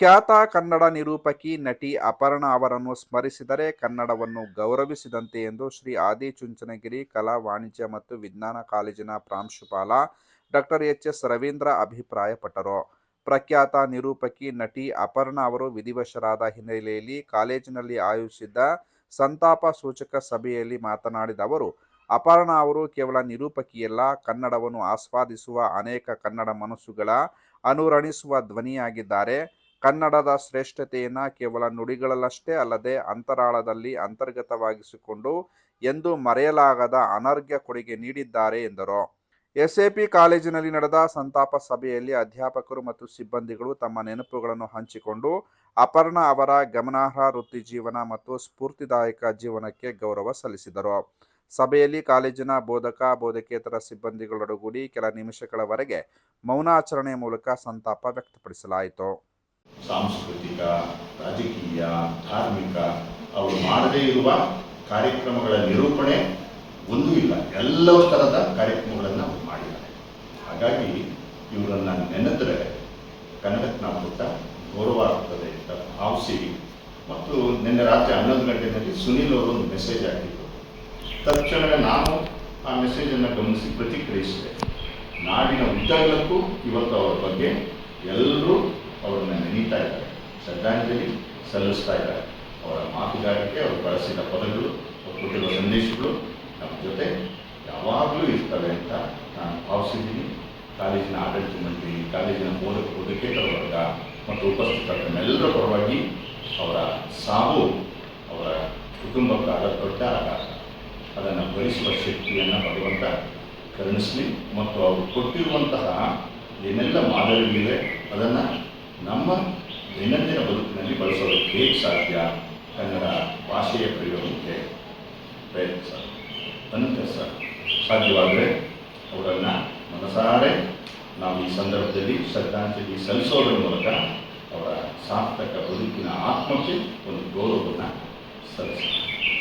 ಖ್ಯಾತ ಕನ್ನಡ ನಿರೂಪಕಿ ನಟಿ ಅಪರ್ಣಾ ಅವರನ್ನು ಸ್ಮರಿಸಿದರೆ ಕನ್ನಡವನ್ನು ಗೌರವಿಸಿದಂತೆ ಎಂದು ಶ್ರೀ ಆದಿಚುಂಚನಗಿರಿ ಕಲಾ ವಾಣಿಜ್ಯ ಮತ್ತು ವಿಜ್ಞಾನ ಕಾಲೇಜಿನ ಪ್ರಾಂಶುಪಾಲ ಡಾಕ್ಟರ್ ಎಚ್ ಎಸ್ ರವೀಂದ್ರ ಅಭಿಪ್ರಾಯಪಟ್ಟರು. ಪ್ರಖ್ಯಾತ ನಿರೂಪಕಿ ನಟಿ ಅಪರ್ಣಾ ಅವರು ವಿಧಿವಶರಾದ ಹಿನ್ನೆಲೆಯಲ್ಲಿ ಕಾಲೇಜಿನಲ್ಲಿ ಆಯೋಜಿಸಿದ್ದ ಸಂತಾಪ ಸೂಚಕ ಸಭೆಯಲ್ಲಿ ಮಾತನಾಡಿದ ಅವರು, ಅಪರ್ಣಾ ಅವರು ಕೇವಲ ನಿರೂಪಕಿಯಲ್ಲ, ಕನ್ನಡವನ್ನು ಆಸ್ವಾದಿಸುವ ಅನೇಕ ಕನ್ನಡ ಮನಸ್ಸುಗಳ ಅನುರಣಿಸುವ ಧ್ವನಿಯಾಗಿದ್ದಾರೆ. ಕನ್ನಡದ ಶ್ರೇಷ್ಠತೆಯನ್ನು ಕೇವಲ ನುಡಿಗಳಲ್ಲಷ್ಟೇ ಅಲ್ಲದೆ ಅಂತರಾಳದಲ್ಲಿ ಅಂತರ್ಗತವಾಗಿಸಿಕೊಂಡು ಎಂದು ಮರೆಯಲಾಗದ ಅನರ್ಘ್ಯ ಕೊಡುಗೆ ನೀಡಿದ್ದಾರೆ ಎಂದರು. ಎಸ್ಎಪಿ ಕಾಲೇಜಿನಲ್ಲಿ ನಡೆದ ಸಂತಾಪ ಸಭೆಯಲ್ಲಿ ಅಧ್ಯಾಪಕರು ಮತ್ತು ಸಿಬ್ಬಂದಿಗಳು ತಮ್ಮ ನೆನಪುಗಳನ್ನು ಹಂಚಿಕೊಂಡು ಅಪರ್ಣ ಅವರ ಗಮನಾರ್ಹ ವೃತ್ತಿ ಜೀವನ ಮತ್ತು ಸ್ಫೂರ್ತಿದಾಯಕ ಜೀವನಕ್ಕೆ ಗೌರವ ಸಲ್ಲಿಸಿದರು. ಸಭೆಯಲ್ಲಿ ಕಾಲೇಜಿನ ಬೋಧಕ, ಬೋಧಕೇತರ ಸಿಬ್ಬಂದಿಗಳೊಡಗೂಡಿ ಕೆಲ ನಿಮಿಷಗಳವರೆಗೆ ಮೌನಾಚರಣೆ ಮೂಲಕ ಸಂತಾಪ ವ್ಯಕ್ತಪಡಿಸಲಾಯಿತು. ಸಾಂಸ್ಕೃತಿಕ, ರಾಜಕೀಯ, ಧಾರ್ಮಿಕ, ಅವರು ಮಾಡದೇ ಇರುವ ಕಾರ್ಯಕ್ರಮಗಳ ನಿರೂಪಣೆ ಒಂದೂ ಇಲ್ಲ. ಎಲ್ಲ ಥರದ ಕಾರ್ಯಕ್ರಮಗಳನ್ನು ಅವರು ಮಾಡಿದ್ದಾರೆ. ಹಾಗಾಗಿ ಇವರನ್ನು ನೆನೆದರೆ ಕನ್ನಡಕ್ಕೆ ನಾವು ಗೌರವ ಆಗ್ತದೆ ಅಂತ ಭಾವಿಸಿ, ಮತ್ತು ನಿನ್ನೆ ರಾತ್ರಿ ಹನ್ನೊಂದು ಗಂಟೆಯಲ್ಲಿ ಸುನೀಲ್ ಅವರು ಒಂದು ಮೆಸೇಜ್ ಹಾಕಿದ್ರು. ತಕ್ಷಣವೇ ನಾನು ಆ ಮೆಸೇಜನ್ನು ಗಮನಿಸಿ ಪ್ರತಿಕ್ರಿಯಿಸಿದೆ. ನಾಡಿನ ಉದ್ದಗಲಕ್ಕೂ ಇವತ್ತು ಅವರ ಬಗ್ಗೆ ಎಲ್ಲರೂ ಅವರನ್ನ ನೆನೀತಾ ಇದ್ದಾರೆ. ಶ್ರದ್ಧಾಂಜಲಿ ಸಲ್ಲಿಸ್ತಾ ಇದ್ದಾರೆ. ಅವರ ಮಾತುಗಾರಿಕೆ, ಅವರು ಬಳಸಿದ ಪದಗಳು, ಅವರು ಕೊಟ್ಟಿರುವ ಸಂದೇಶಗಳು ನಮ್ಮ ಜೊತೆ ಯಾವಾಗಲೂ ಇರ್ತವೆ ಅಂತ ನಾನು ಭಾವಿಸಿದ್ದೀನಿ. ಕಾಲೇಜಿನ ಆಡಳಿತ ಮಂಡಳಿ ಕಾಲೇಜಿನ ಬೋಧಕ, ಬೋಧಕೇತರ ವರ್ಗ ಮತ್ತು ಉಪಸ್ಥಿತರನ್ನೆಲ್ಲರ ಪರವಾಗಿ ಅವರ ಸಾವು, ಅವರ ಕುಟುಂಬಕ್ಕಾದ ದೊಡ್ಡ ಆಘಾತ. ಅದನ್ನು ಭರಿಸುವ ಶಕ್ತಿಯನ್ನು ಭಗವಂತ ಕರುಣಿಸಲಿ ಮತ್ತು ಅವರು ಕೊಟ್ಟಿರುವಂತಹ ಏನೆಲ್ಲ ಮಾದರಿಗಳಿವೆ, ಅದನ್ನು ನಮ್ಮ ದೈನಂದಿನ ಬದುಕಿನಲ್ಲಿ ಬಳಸಲು ಹೇಗೆ ಸಾಧ್ಯ ಕನ್ನಡ ಭಾಷೆಯ ಪ್ರಯೋಗಕ್ಕೆ ಪ್ರಯತ್ನಿಸ ಸರ್, ಸಾಧ್ಯವಾದರೆ ಅವರನ್ನು ಮನಸಾರೆ ನಾವು ಈ ಸಂದರ್ಭದಲ್ಲಿ ಶ್ರದ್ಧಾಂಜಲಿ ಸಲ್ಲಿಸೋದ್ರ ಮೂಲಕ ಅವರ ಸಾರ್ಥಕ ಬದುಕಿನ ಆತ್ಮಕ್ಕೆ ಒಂದು ಗೌರವವನ್ನು ಸಲ್ಲಿಸ್ತೀವಿ